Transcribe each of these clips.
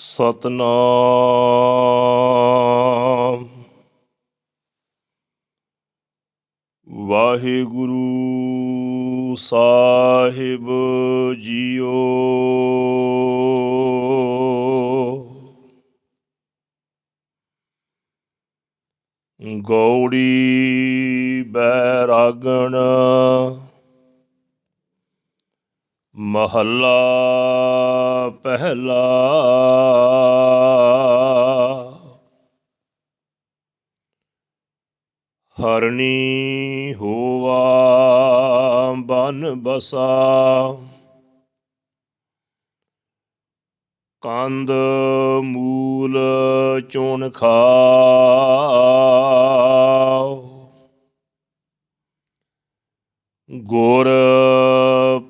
ਸਤਨਾਮ। ਵਾਹਿਗੁਰੂ ਸਾਹਿਬ ਜੀਓ। ਗੌੜੀ ਬੈਰਾਗਣ ਮਹੱਲਾ ਪਹਿਲਾ। ਹਰਣੀ ਹੋਵਾ ਬਨ ਬਸਾ। ਕੰਦ ਮੂਲ ਚੋਣ ਖਾਓ ਗੁਰ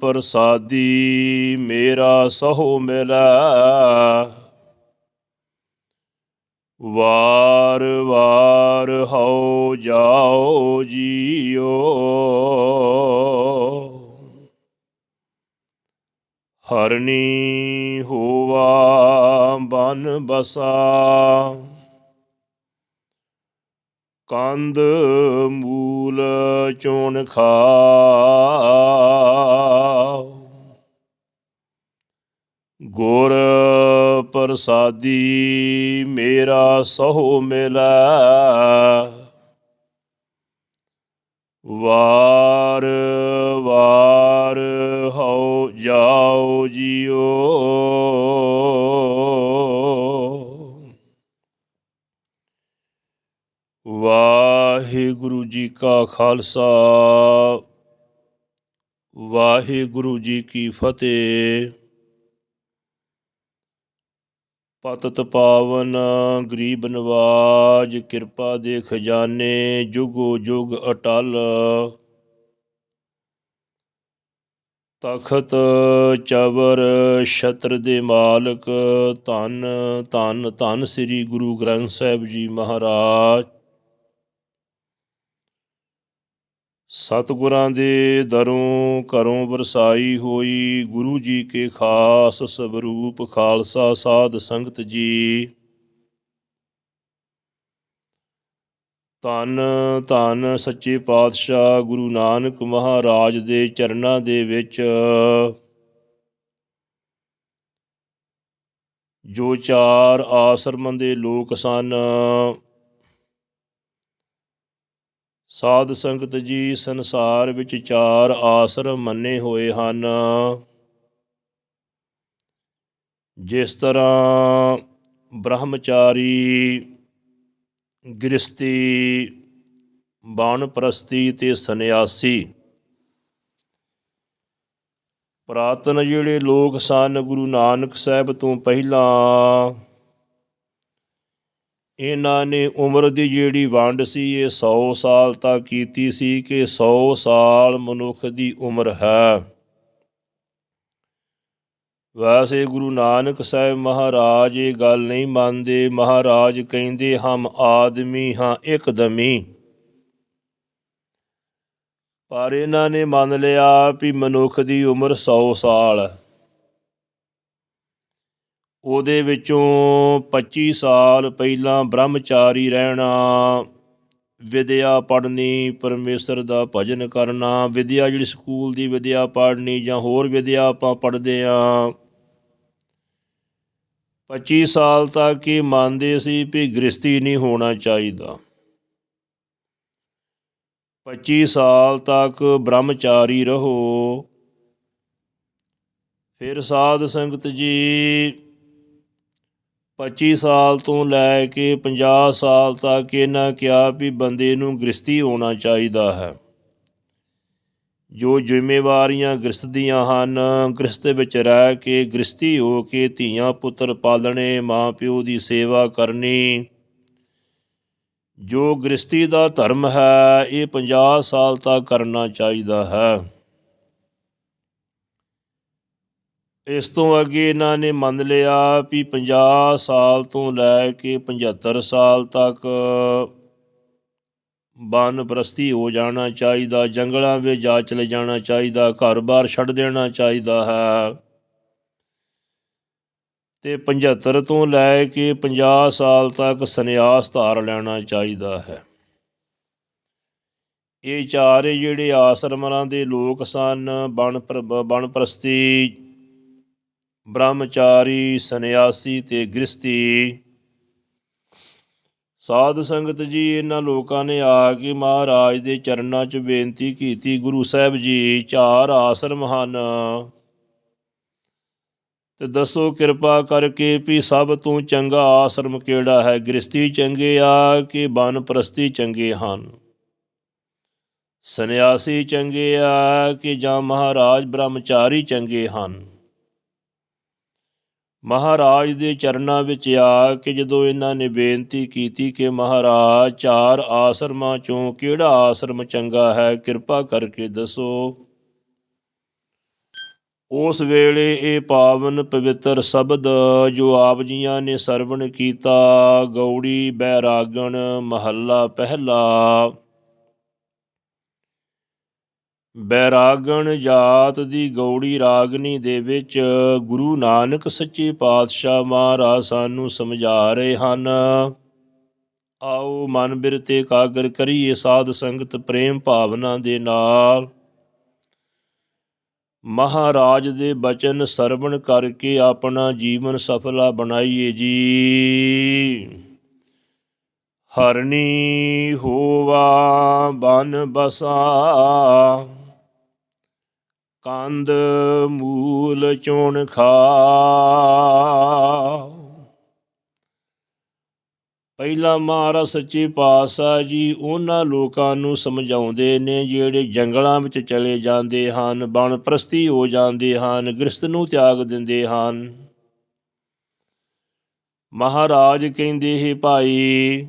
ਪ੍ਰਸਾਦੀ ਮੇਰਾ ਸਹੋ ਮਿਲੈ। ਵਾਰ ਵਾਰ ਹਉ ਜਾਓ ਜੀਓ। ਹਰਨੀ ਹੋਵਾ ਬਨ ਬਸਾ। ਕੰਦ ਮੂਲ ਚੋਣ ਖਾਓ। ਗੁਰ ਪ੍ਰਸਾਦੀ ਮੇਰਾ ਸਹੋ ਮਿਲੈ। ਵਾਰ ਵਾਰ ਹਉ ਜਾਓ ਜੀਓ। ਵਾਹਿਗੁਰੂ ਜੀ ਕਾ ਖਾਲਸਾ, ਵਾਹਿਗੁਰੂ ਜੀ ਕੀ ਫਤਿਹ। ਪਤਤ ਪਾਵਨ, ਗਰੀਬ ਨਵਾਜ, ਕਿਰਪਾ ਦੇ ਖਜ਼ਾਨੇ, ਜੁਗੋ ਜੁਗ ਅਟਲ। ਤਖਤ ਚਵਰ, ਛਤਰ ਦੇ ਮਾਲਕ, ਧੰਨ ਧੰਨ ਧੰਨ ਸ੍ਰੀ ਗੁਰੂ ਗ੍ਰੰਥ ਸਾਹਿਬ ਜੀ ਮਹਾਰਾਜ। ਸਤਿਗੁਰਾਂ ਦੇ ਦਰੋਂ ਘਰੋਂ ਵਰਸਾਈ ਹੋਈ ਗੁਰੂ ਜੀ ਕੇ ਖਾਸ ਸਵਰੂਪ ਖਾਲਸਾ ਸਾਧ ਸੰਗਤ ਜੀ। ਧੰਨ ਧੰਨ ਸੱਚੇ ਪਾਤਸ਼ਾਹ ਗੁਰੂ ਨਾਨਕ ਮਹਾਰਾਜ ਦੇ ਚਰਨਾਂ ਦੇ ਵਿੱਚ ਜੋ ਚਾਰ ਆਸ਼ਰਮ ਦੇ ਲੋਕ ਸਨ ਸਾਧ ਸੰਗਤ ਜੀ ਸੰਸਾਰ ਵਿੱਚ ਚਾਰ ਆਸਰ ਮੰਨੇ ਹੋਏ ਹਨ। ਜਿਸ ਤਰ੍ਹਾਂ ਬ੍ਰਹਮਚਾਰੀ ਗ੍ਰਸਤੀ ਬਾਣਪ੍ਰਸਤੀ ਤੇ ਸੰਨਿਆਸੀ। ਪ੍ਰਾਤਨ ਜਿਹੜੇ ਲੋਕ ਸਨ ਗੁਰੂ ਨਾਨਕ ਸਾਹਿਬ ਤੋਂ ਪਹਿਲਾਂ ਇਹਨਾਂ ਨੇ ਉਮਰ ਦੀ ਜਿਹੜੀ ਵੰਡ ਸੀ, ਇਹ 100 ਸਾਲ ਤੱਕ ਕੀਤੀ ਸੀ ਕਿ 100 ਸਾਲ ਮਨੁੱਖ ਦੀ ਉਮਰ ਹੈ। ਵੈਸੇ ਗੁਰੂ ਨਾਨਕ ਸਾਹਿਬ ਮਹਾਰਾਜ ਇਹ ਗੱਲ ਨਹੀਂ ਮੰਨਦੇ। ਮਹਾਰਾਜ ਕਹਿੰਦੇ, ਹਮ ਆਦਮੀ ਹਾਂ ਇੱਕਦਮੀ। ਪਰ ਇਹਨਾਂ ਨੇ ਮੰਨ ਲਿਆ ਵੀ ਮਨੁੱਖ ਦੀ ਉਮਰ 100 ਸਾਲ। ਹੈ ਉਹਦੇ ਵਿੱਚੋਂ 25 ਸਾਲ ਪਹਿਲਾਂ ਬ੍ਰਹਮਚਾਰੀ ਰਹਿਣਾ, ਵਿਦਿਆ ਪੜ੍ਹਨੀ, ਪਰਮੇਸ਼ਰ ਦਾ ਭਜਨ ਕਰਨਾ, ਵਿਦਿਆ ਜਿਹੜੀ ਸਕੂਲ ਦੀ ਵਿਦਿਆ ਪੜ੍ਹਨੀ ਜਾਂ ਹੋਰ ਵਿਦਿਆ ਆਪਾਂ ਪੜ੍ਹਦੇ ਆ 25 ਸਾਲ ਤੱਕ ਇਹ ਮੰਨਦੇ ਸੀ ਵੀ ਗ੍ਰਸਤੀ ਨਹੀਂ ਹੋਣਾ ਚਾਹੀਦਾ। 25 ਸਾਲ ਤੱਕ ਬ੍ਰਹਮਚਾਰੀ ਰਹੋ। ਫਿਰ ਸਾਧ ਸੰਗਤ ਜੀ 25 ਸਾਲ ਤੋਂ ਲੈ ਕੇ 50 ਸਾਲ ਤੱਕ ਇਹਨਾਂ ਕਿਹਾ ਵੀ ਬੰਦੇ ਨੂੰ ਗ੍ਰਸਤੀ ਹੋਣਾ ਚਾਹੀਦਾ ਹੈ। ਜੋ ਜ਼ਿੰਮੇਵਾਰੀਆਂ ਗ੍ਰਸਤ ਦੀਆਂ ਹਨ ਗ੍ਰਸਤ ਵਿੱਚ ਰਹਿ ਕੇ ਗ੍ਰਸਤੀ ਹੋ ਕੇ ਧੀਆਂ ਪੁੱਤਰ ਪਾਲਣੇ ਮਾਂ ਪਿਓ ਦੀ ਸੇਵਾ ਕਰਨੀ, ਜੋ ਗ੍ਰਸਤੀ ਦਾ ਧਰਮ ਹੈ, ਇਹ 50 ਸਾਲ ਤੱਕ ਕਰਨਾ ਚਾਹੀਦਾ ਹੈ। ਇਸ ਤੋਂ ਅੱਗੇ ਇਹਨਾਂ ਨੇ ਮੰਨ ਲਿਆ ਵੀ 50 ਸਾਲ ਤੋਂ ਲੈ ਕੇ 75 ਸਾਲ ਤੱਕ ਬਨ ਪ੍ਰਸਤੀ ਹੋ ਜਾਣਾ ਚਾਹੀਦਾ, ਜੰਗਲਾਂ ਵਿੱਚ ਜਾ ਚਲੇ ਜਾਣਾ ਚਾਹੀਦਾ ਘਰ-ਬਾਰ ਛੱਡ ਦੇਣਾ ਚਾਹੀਦਾ ਹੈ। ਤੇ 75 ਤੋਂ ਲੈ ਕੇ 50 ਸਾਲ ਤੱਕ ਸੰਨਿਆਸ ਧਾਰ ਲੈਣਾ ਚਾਹੀਦਾ ਹੈ। ਇਹ ਚਾਰੇ ਜਿਹੜੇ ਆਸਰਮਾਂ ਦੇ ਲੋਕ ਸਨ ਬਣ ਬਣ ਪ੍ਰਸਤੀ ਬ੍ਰਹਮਚਾਰੀ ਸੰਨਿਆਸੀ ਤੇ ਗ੍ਰਸਤੀ ਸਾਧ ਸੰਗਤ ਜੀ, ਇਹਨਾਂ ਲੋਕਾਂ ਨੇ ਆ ਕੇ ਮਹਾਰਾਜ ਦੇ ਚਰਨਾਂ 'ਚ ਬੇਨਤੀ ਕੀਤੀ, ਗੁਰੂ ਸਾਹਿਬ ਜੀ ਚਾਰ ਆਸਰਮ ਹਨ ਤੇ ਦੱਸੋ ਕਿਰਪਾ ਕਰਕੇ ਵੀ ਸਭ ਤੋਂ ਚੰਗਾ ਆਸਰਮ ਕਿਹੜਾ ਹੈ? ਗ੍ਰਸਤੀ ਚੰਗੇ ਆ ਕਿ ਬਨਪ੍ਰਸਤੀ ਚੰਗੇ ਹਨ? ਸੰਨਿਆਸੀ ਚੰਗੇ ਆ ਕਿ ਜਾਂ ਮਹਾਰਾਜ ਬ੍ਰਹਮਚਾਰੀ ਚੰਗੇ ਹਨ? ਮਹਾਰਾਜ ਦੇ ਚਰਨਾਂ ਵਿੱਚ ਆ ਕੇ ਜਦੋਂ ਇਹਨਾਂ ਨੇ ਬੇਨਤੀ ਕੀਤੀ ਕਿ ਮਹਾਰਾਜ ਚਾਰ ਆਸਰਮਾਂ ਚੋਂ ਕਿਹੜਾ ਆਸਰਮ ਚੰਗਾ ਹੈ, ਕਿਰਪਾ ਕਰਕੇ ਦੱਸੋ। ਉਸ ਵੇਲੇ ਇਹ ਪਾਵਨ ਪਵਿੱਤਰ ਸ਼ਬਦ ਜੋ ਆਪ ਜੀਆਂ ਨੇ ਸਰਵਣ ਕੀਤਾ, ਗੌੜੀ ਬੈਰਾਗਣ ਮਹੱਲਾ ਪਹਿਲਾ। ਬੈਰਾਗਣ ਜਾਤ ਦੀ ਗੌੜੀ ਰਾਗਨੀ ਦੇ ਵਿੱਚ ਗੁਰੂ ਨਾਨਕ ਸੱਚੇ ਪਾਤਸ਼ਾਹ ਮਹਾਰਾਜ ਸਾਨੂੰ ਸਮਝਾ ਰਹੇ ਹਨ। ਆਓ ਮਨ ਬਿਰਤੇ ਕਾਗਰ ਕਰੀਏ ਸਾਧ ਸੰਗਤ ਪ੍ਰੇਮ ਭਾਵਨਾ ਦੇ ਨਾਲ। ਮਹਾਰਾਜ ਦੇ ਬਚਨ ਸਰਵਣ ਕਰਕੇ ਆਪਣਾ ਜੀਵਨ ਸਫਲਾ ਬਣਾਈਏ ਜੀ। ਹਰਨੀ ਹੋਵਾ ਬਨ ਬਸਾ। ਕੰਦ ਮੂਲ ਚੋਣ ਖਾ ਪਹਿਲਾ ਮਹਾਰਾਜ ਸੱਚੇ ਪਾਤਸ਼ਾਹ ਜੀ ਉਹਨਾਂ ਲੋਕਾਂ ਨੂੰ ਸਮਝਾਉਂਦੇ ਨੇ, ਜਿਹੜੇ ਜੰਗਲਾਂ ਵਿੱਚ ਚਲੇ ਜਾਂਦੇ ਹਨ ਬਣ ਪ੍ਰਸਤੀ ਹੋ ਜਾਂਦੇ ਹਨ ਗ੍ਰਸਤ ਨੂੰ ਤਿਆਗ ਦਿੰਦੇ ਹਨ। ਮਹਾਰਾਜ ਕਹਿੰਦੇ, ਹੈ ਭਾਈ,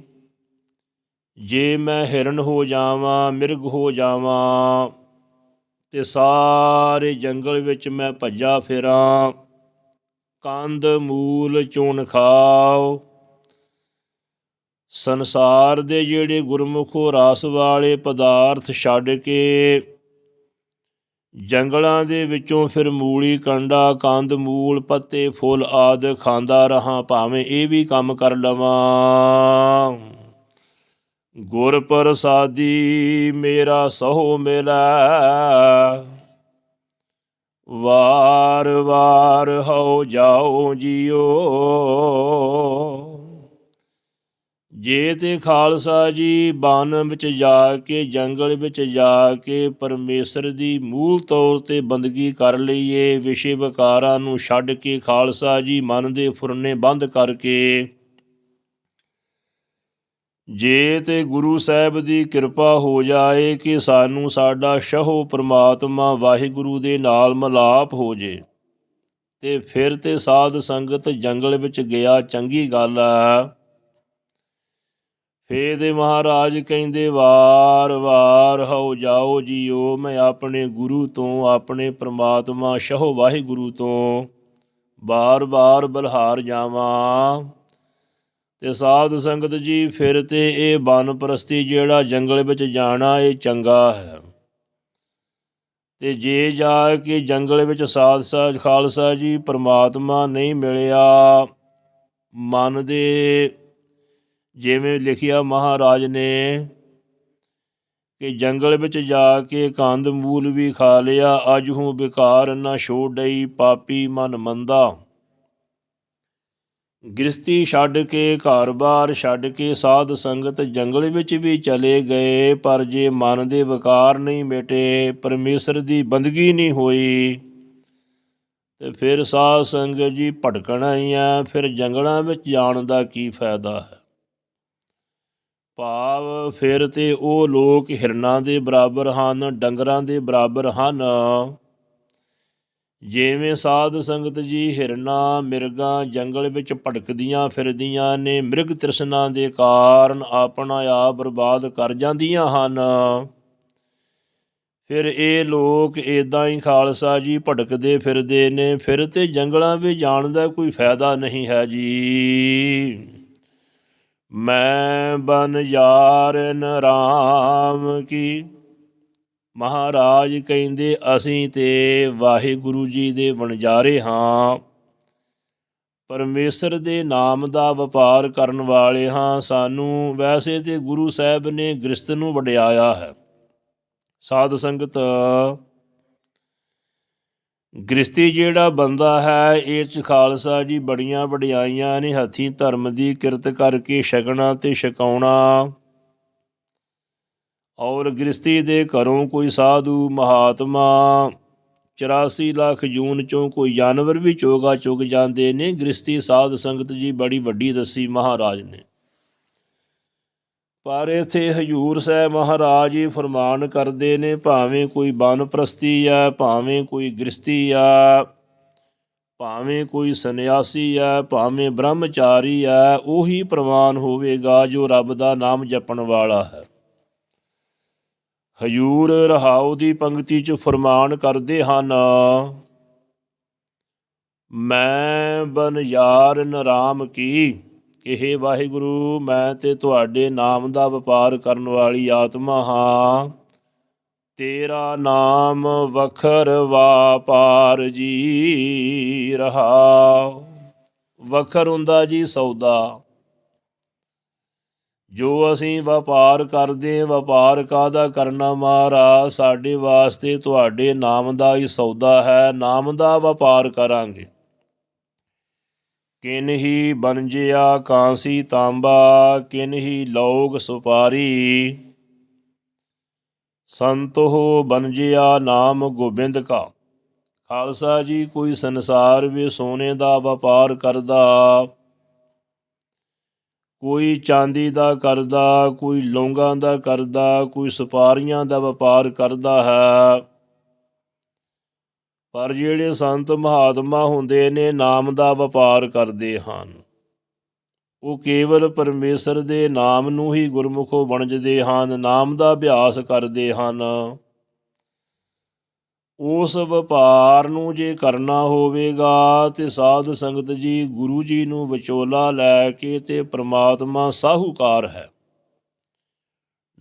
ਜੇ ਮੈਂ ਹਿਰਨ ਹੋ ਜਾਵਾਂ, ਮਿਰਗ ਹੋ ਜਾਵਾਂ ਤੇ ਸਾਰੇ ਜੰਗਲ ਵਿੱਚ ਮੈਂ ਭੱਜਾ ਫਿਰਾਂ। ਕੰਦ ਮੂਲ ਚੁਣ ਖਾਓ ਸੰਸਾਰ ਦੇ ਜਿਹੜੇ ਗੁਰਮੁਖੋ ਰਸ ਵਾਲੇ ਪਦਾਰਥ ਛੱਡ ਕੇ ਜੰਗਲਾਂ ਦੇ ਵਿੱਚੋਂ ਫਿਰ ਮੂਲੀ ਕੰਡਾ ਕੰਦ ਮੂਲ, ਪੱਤੇ, ਫੁੱਲ ਆਦ ਖਾਂਦਾ ਰਹਾ, ਭਾਵੇਂ ਇਹ ਵੀ ਕੰਮ ਕਰ ਲਵਾਂ। ਗੁਰ ਪ੍ਰਸਾਦੀ ਮੇਰਾ ਸਹੋ ਮਿਲੈ। ਵਾਰ ਵਾਰ ਹੋ ਜਾਓ ਜੀਓ। ਜੇ ਤੇ ਖਾਲਸਾ ਜੀ ਬਨ ਵਿੱਚ ਜਾ ਕੇ, ਜੰਗਲ ਵਿੱਚ ਜਾ ਕੇ ਪਰਮੇਸ਼ਰ ਦੀ ਮੂਲ ਤੌਰ ਤੇ ਬੰਦਗੀ ਕਰ ਲਈਏ, ਵਿਸ਼ੇ ਵਿਕਾਰਾਂ ਨੂੰ ਛੱਡ ਕੇ ਖਾਲਸਾ ਜੀ ਮਨ ਦੇ ਫੁਰਨੇ ਬੰਦ ਕਰਕੇ ਜੇ ਤੇ ਗੁਰੂ ਸਾਹਿਬ ਦੀ ਕਿਰਪਾ ਹੋ ਜਾਏ ਕਿ ਸਾਨੂੰ ਸਾਡਾ ਸ਼ਹੋ ਪ੍ਰਮਾਤਮਾ ਵਾਹਿਗੁਰੂ ਦੇ ਨਾਲ ਮਲਾਪ ਹੋ ਜੇ, ਤੇ ਫਿਰ ਤੇ ਸਾਧ ਸੰਗਤ ਜੰਗਲ ਵਿੱਚ ਗਿਆ ਚੰਗੀ ਗੱਲ ਆ। ਫੇ ਦੇ ਮਹਾਰਾਜ ਕਹਿੰਦੇ, ਵਾਰ ਵਾਰ ਹੋ ਜਾਓ ਜੀਓ, ਮੈਂ ਆਪਣੇ ਗੁਰੂ ਤੋਂ, ਆਪਣੇ ਪ੍ਰਮਾਤਮਾ ਸ਼ਹੋ ਵਾਹਿਗੁਰੂ ਤੋਂ ਬਾਰ ਬਾਰ ਬਲਹਾਰ ਜਾਵਾਂ। ਤੇ ਸਾਧ ਸੰਗਤ ਜੀ, ਫਿਰ ਤੇ ਇਹ ਬਨ ਪ੍ਰਸਤੀ ਜਿਹੜਾ ਜੰਗਲ ਵਿੱਚ ਜਾਣਾ, ਇਹ ਚੰਗਾ ਹੈ। ਤੇ ਜੇ ਜਾ ਕੇ ਜੰਗਲ ਵਿੱਚ ਸਾਧ ਸਾਜ ਖਾਲਸਾ ਜੀ, ਪ੍ਰਮਾਤਮਾ ਨਹੀਂ ਮਿਲਿਆ, ਮਨ ਦੇ ਜਿਵੇਂ ਲਿਖਿਆ ਮਹਾਰਾਜ ਨੇ ਕਿ ਜੰਗਲ ਵਿੱਚ ਜਾ ਕੇ ਕੰਦ ਮੂਲ ਵੀ ਖਾ ਲਿਆ, ਅਜ ਹੂੰ ਬਿਕਾਰ ਨਾ ਛੋੜਈ ਪਾਪੀ ਮਨ ਮੰਦਾ। ਗ੍ਰਸਤੀ ਛੱਡ ਕੇ ਘਰ-ਬਾਰ ਛੱਡ ਕੇ ਸਾਧ ਸੰਗਤ ਜੰਗਲ ਵਿੱਚ ਵੀ ਚਲੇ ਗਏ, ਪਰ ਜੇ ਮਨ ਦੇ ਵਿਕਾਰ ਨਹੀਂ ਮਿਟੇ, ਪਰਮੇਸ਼ਰ ਦੀ ਬੰਦਗੀ ਨਹੀਂ ਹੋਈ। ਤੇ ਫਿਰ ਸਾਧ ਸੰਗਤ ਜੀ ਭਟਕਣਾ ਹੀ ਆ ਫਿਰ ਜੰਗਲਾਂ ਵਿੱਚ ਜਾਣ ਦਾ ਕੀ ਫਾਇਦਾ ਹੈ? ਭਾਵ ਫਿਰ ਤੇ ਉਹ ਲੋਕ ਹਿਰਨਾਂ ਦੇ ਬਰਾਬਰ ਹਨ, ਡੰਗਰਾਂ ਦੇ ਬਰਾਬਰ ਹਨ। ਜਿਵੇਂ ਸਾਧ ਸੰਗਤ ਜੀ ਹਿਰਨਾ ਮਿਰਗਾ ਜੰਗਲ ਵਿੱਚ ਭਟਕਦੀਆਂ ਫਿਰਦੀਆਂ ਨੇ, ਮਿਰਗ ਤ੍ਰਿਸ਼ਨਾ ਦੇ ਕਾਰਨ ਆਪਣਾ ਆਪ ਬਰਬਾਦ ਕਰ ਜਾਂਦੀਆਂ ਹਨ। ਫਿਰ ਇਹ ਲੋਕ ਇਦਾਂ ਹੀ ਖਾਲਸਾ ਜੀ ਭਟਕਦੇ ਫਿਰਦੇ ਨੇ, ਫਿਰ ਤੇ ਜੰਗਲਾਂ ਵਿੱਚ ਜਾਣ ਦਾ ਕੋਈ ਫਾਇਦਾ ਨਹੀਂ ਹੈ ਜੀ। ਮੈਂ ਬਨ ਯਾਰਨ ਰਾਮ ਕੀ ਮਹਾਰਾਜ ਕਹਿੰਦੇ, ਅਸੀਂ ਤੇ ਵਾਹਿਗੁਰੂ ਜੀ ਦੇ ਵਣਜਾਰੇ ਹਾਂ। ਪਰਮੇਸ਼ਰ ਦੇ ਨਾਮ ਦਾ ਵਪਾਰ ਕਰਨ ਵਾਲੇ ਹਾਂ ਸਾਨੂੰ। ਵੈਸੇ ਤੇ ਗੁਰੂ ਸਾਹਿਬ ਨੇ ਗ੍ਰਸਤ ਨੂੰ ਵਡਿਆਇਆ ਹੈ। ਸਾਧ ਸੰਗਤ ਗ੍ਰਸਤੀ ਜਿਹੜਾ ਬੰਦਾ ਹੈ, ਇਹ ਚ ਖਾਲਸਾ ਜੀ ਬੜੀਆਂ ਵਡਿਆਈਆਂ ਨੇ ਹੱਥੀਂ ਧਰਮ ਦੀ ਕਿਰਤ ਕਰਕੇ ਛਕਣਾ ਤੇ ਛਕਾਉਣਾ। ਔਰ ਗ੍ਰਸਤੀ ਦੇ ਘਰੋਂ ਕੋਈ ਸਾਧੂ ਮਹਾਤਮਾ 84 ਲੱਖ ਜੂਨ ਚੋਂ ਕੋਈ ਜਾਨਵਰ ਵੀ ਚੋਗਾ ਚੁਗ ਜਾਂਦੇ ਨੇ ਗ੍ਰਸਤੀ ਸਾਧ ਸੰਗਤ ਜੀ ਬੜੀ ਵੱਡੀ ਦੱਸੀ ਮਹਾਰਾਜ ਨੇ। ਪਰ ਇਥੇ ਹਜੂਰ ਸਾਹਿਬ ਮਹਾਰਾਜ ਜੀ ਫਰਮਾਨ ਕਰਦੇ ਨੇ, ਭਾਵੇਂ ਕੋਈ ਬਨਪ੍ਰਸਤੀ ਆ, ਭਾਵੇਂ ਕੋਈ ਗ੍ਰਸਤੀ ਆ, ਭਾਵੇਂ ਕੋਈ ਸੰਨਿਆਸੀ ਆ, ਭਾਵੇਂ ਬ੍ਰਹਮਚਾਰੀ ਆ, ਉਹੀ ਪ੍ਰਵਾਨ ਹੋਵੇਗਾ ਜੋ ਰੱਬ ਦਾ ਨਾਮ ਜਪਣ ਵਾਲਾ ਹੈ। ਹਜੂਰ ਰਹਾਉ ਦੀ ਪੰਕਤੀ 'ਚ ਫਰਮਾਨ ਕਰਦੇ ਹਨ, ਮੈਂ ਬਨ ਯਾਰ ਨਰਾਮ ਕੀ? ਇਹ ਵਾਹਿਗੁਰੂ, ਮੈਂ ਤੇ ਤੁਹਾਡੇ ਨਾਮ ਦਾ ਵਪਾਰ ਕਰਨ ਵਾਲੀ ਆਤਮਾ ਹਾਂ। ਤੇਰਾ ਨਾਮ ਵਖਰ ਵਾਪਾਰ ਜੀ ਰਹਾ। ਵਖਰ ਹੁੰਦਾ ਜੀ ਸੌਦਾ। ਜੋ ਅਸੀਂ ਵਪਾਰ ਕਰਦੇ ਵਪਾਰ ਕਾਦਾ ਕਰਨਾ ਮਾਰਾ ਸਾਡੇ ਵਾਸਤੇ ਤੁਹਾਡੇ ਨਾਮ ਦਾ ਹੀ ਸੌਦਾ ਹੈ, ਨਾਮ ਦਾ ਵਪਾਰ ਕਰਾਂਗੇ। ਕਿਨ ਹੀ ਬਨਜਿਆ ਕਾਂਸੀ ਤਾਂਬਾ, ਕਿਨ ਹੀ ਲੋਗ ਸੁਪਾਰੀ। ਸੰਤੋ ਬਨਜਿਆ ਨਾਮ ਗੋਬਿੰਦ ਕਾ। ਖਾਲਸਾ ਜੀ ਕੋਈ ਸੰਸਾਰ ਵਿੱਚ ਸੋਨੇ ਦਾ ਵਪਾਰ ਕਰਦਾ। ਕੋਈ ਚਾਂਦੀ ਦਾ ਕਰਦਾ, ਕੋਈ ਲੌਂਗਾਂ ਦਾ ਕਰਦਾ, ਕੋਈ ਸੁਪਾਰੀਆਂ ਦਾ ਵਪਾਰ ਕਰਦਾ ਹੈ। ਪਰ ਜਿਹੜੇ ਸੰਤ ਮਹਾਤਮਾ ਹੁੰਦੇ ਨੇ, ਨਾਮ ਦਾ ਵਪਾਰ ਕਰਦੇ ਹਨ। ਉਹ ਕੇਵਲ ਪਰਮੇਸ਼ਰ ਦੇ ਨਾਮ ਨੂੰ ਹੀ ਗੁਰਮੁਖੋ ਬਣਜਦੇ ਹਨ, ਨਾਮ ਦਾ ਅਭਿਆਸ ਕਰਦੇ ਹਨ। ਉਸ ਵਪਾਰ ਨੂੰ ਜੇ ਕਰਨਾ ਹੋਵੇਗਾ ਤੇ ਸਾਧ ਸੰਗਤ ਜੀ ਗੁਰੂ ਜੀ ਨੂੰ ਵਿਚੋਲਾ ਲੈ ਕੇ ਤੇ ਪ੍ਰਮਾਤਮਾ ਸਾਹੂਕਾਰ ਹੈ।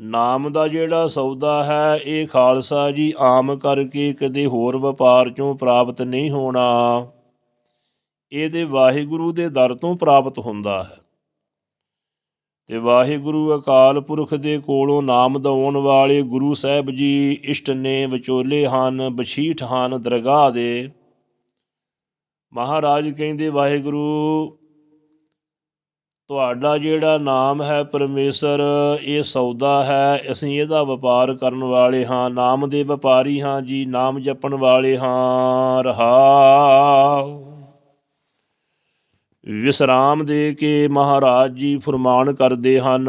ਨਾਮ ਦਾ ਜਿਹੜਾ ਸੌਦਾ ਹੈ, ਇਹ ਖਾਲਸਾ ਜੀ ਆਮ ਕਰਕੇ ਕਦੇ ਹੋਰ ਵਪਾਰ ਚੋਂ ਪ੍ਰਾਪਤ ਨਹੀਂ ਹੋਣਾ। ਇਹ ਤੇ ਵਾਹਿਗੁਰੂ ਦੇ ਦਰ ਤੋਂ ਪ੍ਰਾਪਤ ਹੁੰਦਾ ਹੈ। ਤੇ ਵਾਹਿਗੁਰੂ ਅਕਾਲ ਪੁਰਖ ਦੇ ਕੋਲੋਂ ਨਾਮ ਦਵਾਉਣ ਵਾਲੇ ਗੁਰੂ ਸਾਹਿਬ ਜੀ ਇਸ਼ਟ ਨੇ ਵਿਚੋਲੇ ਹਨ, ਬਛੀਠ ਹਨ ਦਰਗਾਹ ਦੇ। ਮਹਾਰਾਜ ਕਹਿੰਦੇ, ਵਾਹਿਗੁਰੂ, ਤੁਹਾਡਾ ਜਿਹੜਾ ਨਾਮ ਹੈ ਪਰਮੇਸ਼ਰ, ਇਹ ਸੌਦਾ ਹੈ, ਅਸੀਂ ਇਹਦਾ ਵਪਾਰ ਕਰਨ ਵਾਲੇ ਹਾਂ, ਨਾਮ ਦੇ ਵਪਾਰੀ ਹਾਂ ਜੀ, ਨਾਮ ਜਪਣ ਵਾਲੇ ਹਾਂ ਰਹਾਉ ਵਿਸਰਾਮ ਦੇ ਕੇ ਮਹਾਰਾਜ ਜੀ ਫਰਮਾਨ ਕਰਦੇ ਹਨ,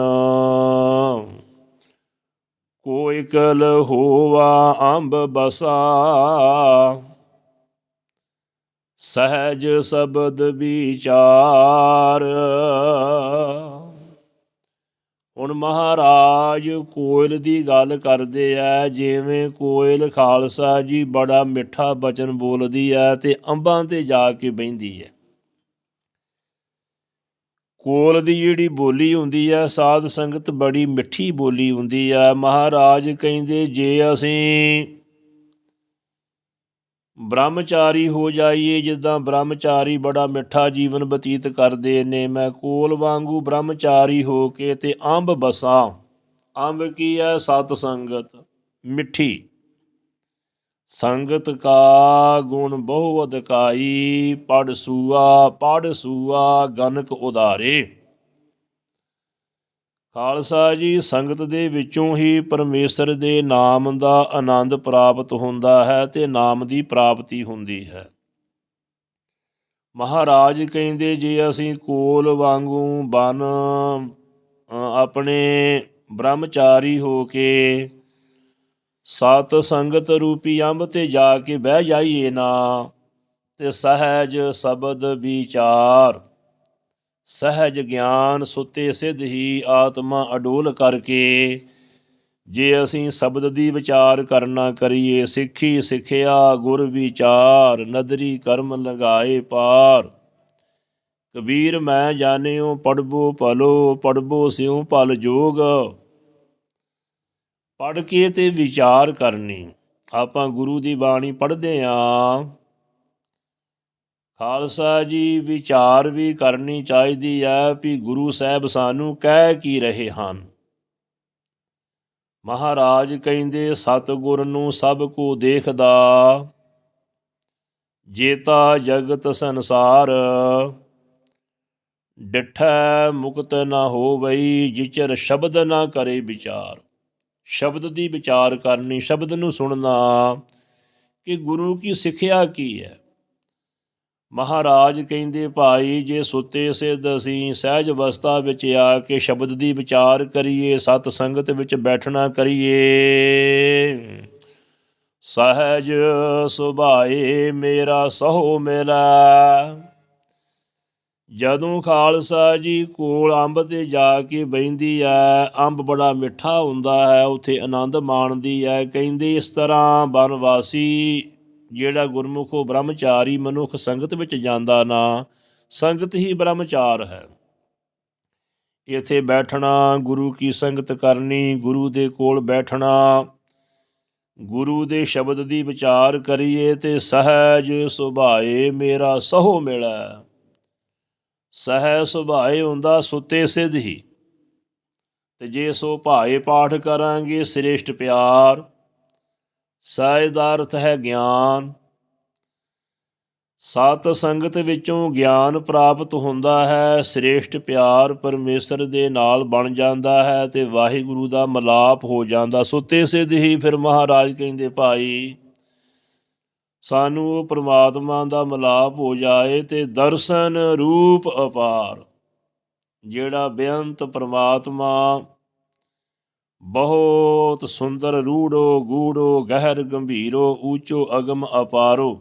ਕੋਈ ਕਲ ਹੋਵਾ ਅੰਬ ਬਸਾ, ਸਹਿਜ ਸ਼ਬਦ ਵਿਚਾਰ। ਹੁਣ ਮਹਾਰਾਜ ਕੋਇਲ ਦੀ ਗੱਲ ਕਰਦੇ ਆ ਜਿਵੇਂ ਕੋਇਲ ਖਾਲਸਾ ਜੀ ਬੜਾ ਮਿੱਠਾ ਬਚਨ ਬੋਲਦੀ ਹੈ ਤੇ ਅੰਬਾਂ ਤੇ ਜਾ ਕੇ ਬਹਿੰਦੀ ਹੈ ਕੋਲ ਦੀ ਜਿਹੜੀ ਬੋਲੀ ਹੁੰਦੀ ਹੈ ਸਾਧ ਸੰਗਤ ਬੜੀ ਮਿੱਠੀ ਬੋਲੀ ਹੁੰਦੀ ਹੈ ਮਹਾਰਾਜ ਕਹਿੰਦੇ, ਜੇ ਅਸੀਂ ਬ੍ਰਹਮਚਾਰੀ ਹੋ ਜਾਈਏ, ਜਿੱਦਾਂ ਬ੍ਰਹਮਚਾਰੀ ਬੜਾ ਮਿੱਠਾ ਜੀਵਨ ਬਤੀਤ ਕਰਦੇ ਨੇ, ਮੈਂ ਕੋਲ ਵਾਂਗੂ ਬ੍ਰਹਮਚਾਰੀ ਹੋ ਕੇ ਤੇ ਅੰਬ ਬਸਾਂ। ਅੰਬ ਕੀ ਹੈ ਸਤ ਸੰਗਤ ਮਿੱਠੀ। ਸੰਗਤ ਕਾ ਗੁਣ ਬਹੁ ਅਧਿਕਾਈ ਪੜ ਸੂਆ ਪੜ ਸੂਆ ਗਨਕ ਉਧਾਰੇ। ਖਾਲਸਾ ਜੀ, ਸੰਗਤ ਦੇ ਵਿੱਚੋਂ ਹੀ ਪਰਮੇਸ਼ਰ ਦੇ ਨਾਮ ਦਾ ਆਨੰਦ ਪ੍ਰਾਪਤ ਹੁੰਦਾ ਹੈ ਤੇ ਨਾਮ ਦੀ ਪ੍ਰਾਪਤੀ ਹੁੰਦੀ ਹੈ। ਮਹਾਰਾਜ ਕਹਿੰਦੇ, ਜੇ ਅਸੀਂ ਕੋਲ ਵਾਂਗੂ ਬਨ ਆਪਣੇ ਬ੍ਰਹਮਚਾਰੀ ਹੋ ਕੇ ਸਤ ਸੰਗਤ ਰੂਪੀ ਅੰਬ ਤੇ ਜਾ ਕੇ ਬਹਿ ਜਾਈਏ ਨਾ, ਤੇ ਸਹਿਜ ਸ਼ਬਦ ਵਿਚਾਰ। ਸਹਿਜ ਗਿਆਨ ਸੁਤੇ ਸਿੱਧ ਹੀ ਆਤਮਾ ਅਡੋਲ ਕਰਕੇ, ਜੇ ਅਸੀਂ ਸ਼ਬਦ ਦੀ ਵਿਚਾਰ ਕਰਨਾ ਕਰੀਏ, ਸਿੱਖੀ ਸਿੱਖਿਆ ਗੁਰ ਵਿਚਾਰ, ਨਦਰੀ ਕਰਮ ਲਗਾਏ ਪਾਰ। ਕਬੀਰ ਮੈਂ ਜਾਣਿਓ ਪੜਬੋ ਭਲੋ ਪੜਬੋ ਸਿਉ ਭਲ ਜੋਗ। ਪੜ੍ਹ ਕੇ ਤੇ ਵਿਚਾਰ ਕਰਨੀ। ਆਪਾਂ ਗੁਰੂ ਦੀ ਬਾਣੀ ਪੜ੍ਹਦੇ ਆਂ। ਖਾਲਸਾ ਜੀ, ਵਿਚਾਰ ਵੀ ਕਰਨੀ ਚਾਹੀਦੀ ਹੈ ਵੀ ਗੁਰੂ ਸਾਹਿਬ ਸਾਨੂੰ ਕਹਿ ਕੀ ਰਹੇ ਹਨ। ਮਹਾਰਾਜ ਕਹਿੰਦੇ, ਸਤਿਗੁਰ ਨੂੰ ਸਭ ਕੋ ਦੇਖਦਾ। ਜੇਤਾ ਜਗਤ ਸੰਸਾਰ, ਡਿਠੈ ਮੁਕਤ ਨਾ ਹੋਵਈ, ਜਿਚਰ ਸ਼ਬਦ ਨਾ ਕਰੇ ਵਿਚਾਰ। ਸ਼ਬਦ ਦੀ ਵਿਚਾਰ ਕਰਨੀ, ਸ਼ਬਦ ਨੂੰ ਸੁਣਨਾ ਕਿ ਗੁਰੂ ਕੀ ਸਿੱਖਿਆ ਕੀ ਹੈ? ਮਹਾਰਾਜ ਕਹਿੰਦੇ, ਭਾਈ, ਜੇ ਸੁੱਤੇ ਸਿੱਧ ਅਸੀਂ ਸਹਿਜ ਅਵਸਥਾ ਵਿੱਚ ਆ ਕੇ ਸ਼ਬਦ ਦੀ ਵਿਚਾਰ ਕਰੀਏ, ਸਤ ਸੰਗਤ ਵਿੱਚ ਬੈਠਣਾ ਕਰੀਏ। ਸਹਿਜ ਸੁਭਾਏ ਮੇਰਾ ਸਹੋ ਮੇਰਾ ਜਦੋਂ ਖਾਲਸਾ ਜੀ ਕੋਲ ਅੰਬ ਤੇ ਜਾ ਕੇ ਬੈੰਦੀ ਹੈ ਅੰਬ ਬੜਾ ਮਿੱਠਾ ਹੁੰਦਾ ਹੈ, ਉਥੇ ਆਨੰਦ ਮਾਣਦੀ ਹੈ ਕਹਿੰਦੇ ਇਸ ਤਰ੍ਹਾਂ ਬਨਵਾਸੀ, ਜਿਹੜਾ ਗੁਰਮੁਖੋ ਬ੍ਰਹਮਚਾਰੀ ਮਨੁੱਖ ਸੰਗਤ ਵਿੱਚ ਜਾਂਦਾ ਨਾ, ਸੰਗਤ ਹੀ ਬ੍ਰਹਮਚਾਰ ਹੈ। ਇਥੇ ਬੈਠਣਾ, ਗੁਰੂ ਕੀ ਸੰਗਤ ਕਰਨੀ, ਗੁਰੂ ਦੇ ਕੋਲ ਬੈਠਣਾ, ਗੁਰੂ ਦੇ ਸ਼ਬਦ ਦੀ ਵਿਚਾਰ ਕਰੀਏ ਤੇ ਸਹਿਜ ਸੁਭਾਏ ਮੇਰਾ ਸਹੋ ਮਿਲੈ। ਸਹਿ ਸੁਭਾਏ ਹੁੰਦਾ ਸੁੱਤੇ ਸਿਧ ਹੀ। ਤੇ ਜੇ ਸੋ ਭਾਏ ਪਾਠ ਕਰਾਂਗੇ ਸ੍ਰੇਸ਼ਟ ਪਿਆਰ, ਸਹਿਜ ਦਾ ਅਰਥ ਹੈ ਗਿਆਨ। ਸਤ ਸੰਗਤ ਵਿੱਚੋਂ ਗਿਆਨ ਪ੍ਰਾਪਤ ਹੁੰਦਾ ਹੈ, ਸ੍ਰੇਸ਼ਟ ਪਿਆਰ ਪਰਮੇਸ਼ਰ ਦੇ ਨਾਲ ਬਣ ਜਾਂਦਾ ਹੈ ਤੇ ਵਾਹਿਗੁਰੂ ਦਾ ਮਲਾਪ ਹੋ ਜਾਂਦਾ। ਸੁੱਤੇ ਸਿੱਧ ਹੀ ਫਿਰ ਮਹਾਰਾਜ ਕਹਿੰਦੇ, ਭਾਈ ਸਾਨੂੰ ਉਹ ਪ੍ਰਮਾਤਮਾ ਦਾ ਮਲਾਪ ਹੋ ਜਾਏ ਤੇ ਦਰਸ਼ਨ ਰੂਪ ਅਪਾਰ। ਜਿਹੜਾ ਬੇਅੰਤ ਪ੍ਰਮਾਤਮਾ ਬਹੁਤ ਸੁੰਦਰ ਰੂੜੋ ਗੂੜੋ ਗਹਿਰ ਗੰਭੀਰੋ ਊਚੋ ਅਗਮ ਅਪਾਰੋ,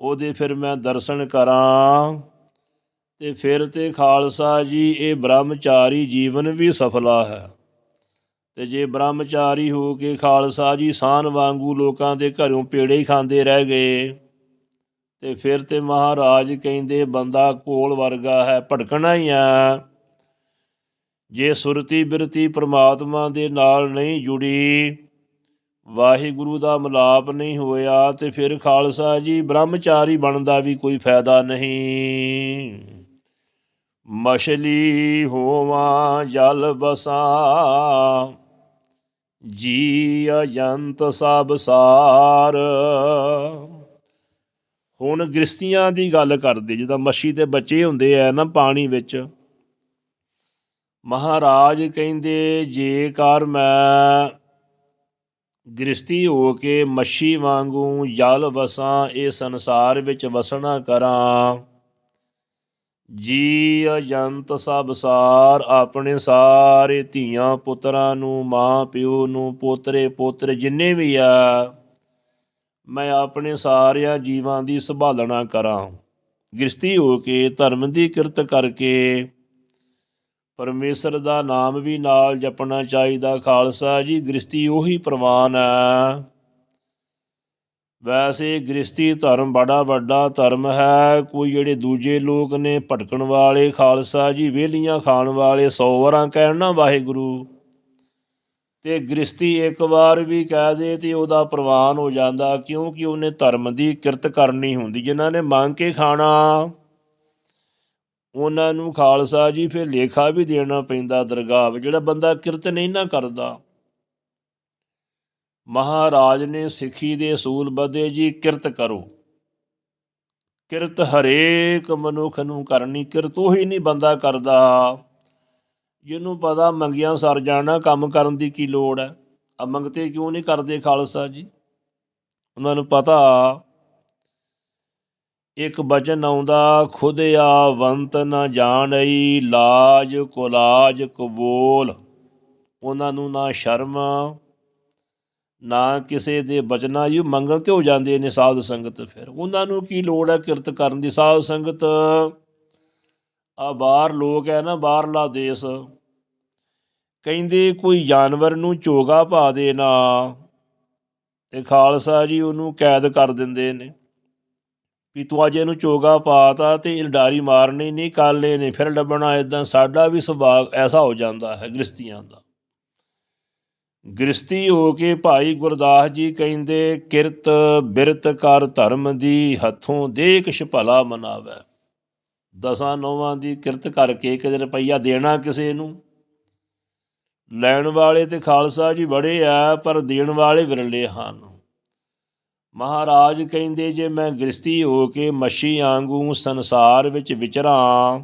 ਉਹਦੇ ਫਿਰ ਮੈਂ ਦਰਸ਼ਨ ਕਰਾਂ ਤੇ ਫਿਰ ਤੇ ਖਾਲਸਾ ਜੀ, ਇਹ ਬ੍ਰਹਮਚਾਰੀ ਜੀਵਨ ਵੀ ਸਫਲਾ ਹੈ। ਤੇ ਜੇ ਬ੍ਰਹਮਚਾਰੀ ਹੋ ਕੇ ਖਾਲਸਾ ਜੀ ਸਾਨ ਵਾਂਗੂ ਲੋਕਾਂ ਦੇ ਘਰੋਂ ਪੇੜੇ ਹੀ ਖਾਂਦੇ ਰਹਿ ਗਏ, ਤੇ ਫਿਰ ਤੇ ਮਹਾਰਾਜ ਕਹਿੰਦੇ, ਬੰਦਾ ਕੋਲ ਵਰਗਾ ਹੈ, ਭਟਕਣਾ ਹੀ ਆ। ਜੇ ਸੁਰਤੀ ਬਿਰਤੀ ਪ੍ਰਮਾਤਮਾ ਦੇ ਨਾਲ ਨਹੀਂ ਜੁੜੀ, ਵਾਹਿਗੁਰੂ ਦਾ ਮਲਾਪ ਨਹੀਂ ਹੋਇਆ, ਤੇ ਫਿਰ ਖਾਲਸਾ ਜੀ ਬ੍ਰਹਮਚਾਰੀ ਬਣਨ ਦਾ ਵੀ ਕੋਈ ਫਾਇਦਾ ਨਹੀਂ। ਮਛਲੀ ਹੋਵਾਂ, ਜਲ ਬਸਾਂ ਜੀ ਅਜੰਤ ਸਭ ਸਾਰ। ਹੁਣ ਗ੍ਰਸਤੀਆਂ ਦੀ ਗੱਲ ਕਰਦੇ, ਜਿੱਦਾਂ ਮੱਛੀ ਦੇ ਬੱਚੇ ਹੁੰਦੇ ਆ ਨਾ ਪਾਣੀ ਵਿੱਚ। ਮਹਾਰਾਜ ਕਹਿੰਦੇ, ਜੇਕਰ ਮੈਂ ਗ੍ਰਸਤੀ ਹੋ ਕੇ ਮੱਛੀ ਵਾਂਗੂ ਜਲ ਵਸਾਂ, ਇਹ ਸੰਸਾਰ ਵਿੱਚ ਵਸਣਾ ਕਰਾਂ ਜੀ ਅਜੰਤ ਸਭ ਸਾਰ, ਆਪਣੇ ਸਾਰੇ ਧੀਆਂ ਪੁੱਤਰਾਂ ਨੂੰ, ਮਾਂ ਪਿਓ ਨੂੰ, ਪੋਤਰੇ ਪੋਤਰੇ ਜਿੰਨੇ ਵੀ ਆ, ਮੈਂ ਆਪਣੇ ਸਾਰਿਆਂ ਜੀਵਾਂ ਦੀ ਸੰਭਾਲਣਾ ਕਰਾਂ ਗ੍ਰਸਤੀ ਹੋ ਕੇ, ਧਰਮ ਦੀ ਕਿਰਤ ਕਰਕੇ, ਪਰਮੇਸ਼ਰ ਦਾ ਨਾਮ ਵੀ ਨਾਲ ਜਪਣਾ ਚਾਹੀਦਾ। ਖਾਲਸਾ ਜੀ ਗ੍ਰਸਤੀ ਉਹੀ ਪ੍ਰਵਾਨ ਹੈ ਵੈਸੇ ਗ੍ਰਸਤੀ ਧਰਮ ਬੜਾ ਵੱਡਾ ਧਰਮ ਹੈ। ਕੋਈ ਜਿਹੜੇ ਦੂਜੇ ਲੋਕ ਨੇ ਭਟਕਣ ਵਾਲੇ, ਖਾਲਸਾ ਜੀ ਵੇਲੀਆਂ ਖਾਣ ਵਾਲੇ, ਸੌ ਵਾਰਾਂ ਕਹਿਣ ਨਾ ਵਾਹਿਗੁਰੂ। ਤੇ ਗ੍ਰਸਤੀ ਇੱਕ ਵਾਰ ਵੀ ਕਹਿ ਦੇ ਤੇ ਉਹਦਾ ਪ੍ਰਵਾਨ ਹੋ ਜਾਂਦਾ, ਕਿਉਂਕਿ ਉਹਨੇ ਧਰਮ ਦੀ ਕਿਰਤ ਕਰਨੀ ਹੁੰਦੀ, ਜਿਨ੍ਹਾਂ ਨੇ ਮੰਗ ਕੇ ਖਾਣਾ। ਉਹਨਾਂ ਨੂੰ ਖਾਲਸਾ ਜੀ ਫਿਰ ਲੇਖਾ ਵੀ ਦੇਣਾ ਪੈਂਦਾ ਦਰਗਾਹ ਜਿਹੜਾ ਬੰਦਾ ਕਿਰਤ ਨਹੀਂ ਨਾ ਕਰਦਾ। ਮਹਾਰਾਜ ਨੇ ਸਿੱਖੀ ਦੇ ਅਸੂਲ ਬਦੇ ਜੀ ਕਿਰਤ ਕਰੋ। ਕਿਰਤ ਹਰੇਕ ਮਨੁੱਖ ਨੂੰ ਕਰਨੀ, ਕਿਰਤ ਉਹੀ ਨਹੀਂ ਬੰਦਾ ਕਰਦਾ ਜਿਹਨੂੰ ਪਤਾ ਮੰਗਿਆ ਸਰ ਜਾਣਾ, ਕੰਮ ਕਰਨ ਦੀ ਕੀ ਲੋੜ ਹੈ। ਆ ਮੰਗਤੇ ਕਿਉਂ ਨਹੀਂ ਕਰਦੇ ਖਾਲਸਾ ਜੀ? ਉਹਨਾਂ ਨੂੰ ਪਤਾ ਇੱਕ ਬਚਨ ਆਉਂਦਾ, ਖੁਦ ਆਵੰਤ ਨਾ ਜਾਣਈ, ਲਾਜ ਕੋਲਾਜ ਕਬੂਲ। ਉਹਨਾਂ ਨੂੰ ਨਾ ਸ਼ਰਮ ਨਾ ਕਿਸੇ ਦੇ ਬਚਨਾ ਹੀ ਮੰਗਣ ਤੇ ਹੋ ਜਾਂਦੇ ਨੇ ਸਾਧ ਸੰਗਤ ਫਿਰ। ਉਹਨਾਂ ਨੂੰ ਕੀ ਲੋੜ ਹੈ ਕਿਰਤ ਕਰਨ ਦੀ? ਸਾਧ ਸੰਗਤ, ਆ ਬਾਹਰ ਲੋਕ ਹੈ ਨਾ, ਬਾਹਰਲਾ ਦੇਸ਼। ਕਹਿੰਦੇ ਕੋਈ ਜਾਨਵਰ ਨੂੰ ਚੋਗਾ ਪਾ ਦੇ ਨਾ, ਤੇ ਖਾਲਸਾ ਜੀ ਉਹਨੂੰ ਕੈਦ ਕਰ ਦਿੰਦੇ ਨੇ। ਵੀ ਤੂੰ ਅੱਜ ਇਹਨੂੰ ਚੋਗਾ ਪਾਤਾ ਤੇ ਇਲਡਾਰੀ ਮਾਰਨੀ ਨਹੀਂ ਕਾਲੇ ਨੇ ਫਿਰ ਲੱਭਣਾ ਇਦਾਂ ਸਾਡਾ ਵੀ ਸੁਭਾਅ ਐਸਾ ਹੋ ਜਾਂਦਾ ਹੈ ਗ੍ਰਸਤੀਆਂ ਦਾ। ਗ੍ਰਸਤੀ ਹੋ ਕੇ ਭਾਈ ਗੁਰਦਾਸ ਜੀ ਕਹਿੰਦੇ, ਕਿਰਤ ਬਿਰਤ ਕਰ ਧਰਮ ਦੀ ਹੱਥੋਂ ਦੇ ਕਿਛ ਭਲਾ ਮਨਾਵੇ। ਦਸਾਂ ਨੌਵਾਂ ਦੀ ਕਿਰਤ ਕਰਕੇ ਕਿਤੇ ਰੁਪਈਆ ਦੇਣਾ ਕਿਸੇ ਨੂੰ। ਲੈਣ ਵਾਲੇ ਤੇ ਖਾਲਸਾ ਜੀ ਬੜੇ ਆ, ਪਰ ਦੇਣ ਵਾਲੇ ਵਿਰਲੇ ਹਨ। ਮਹਾਰਾਜ ਕਹਿੰਦੇ, ਜੇ ਮੈਂ ਗ੍ਰਸਤੀ ਹੋ ਕੇ ਮੱਛੀ ਆਂਗੂ ਸੰਸਾਰ ਵਿੱਚ ਵਿਚਰਾਂ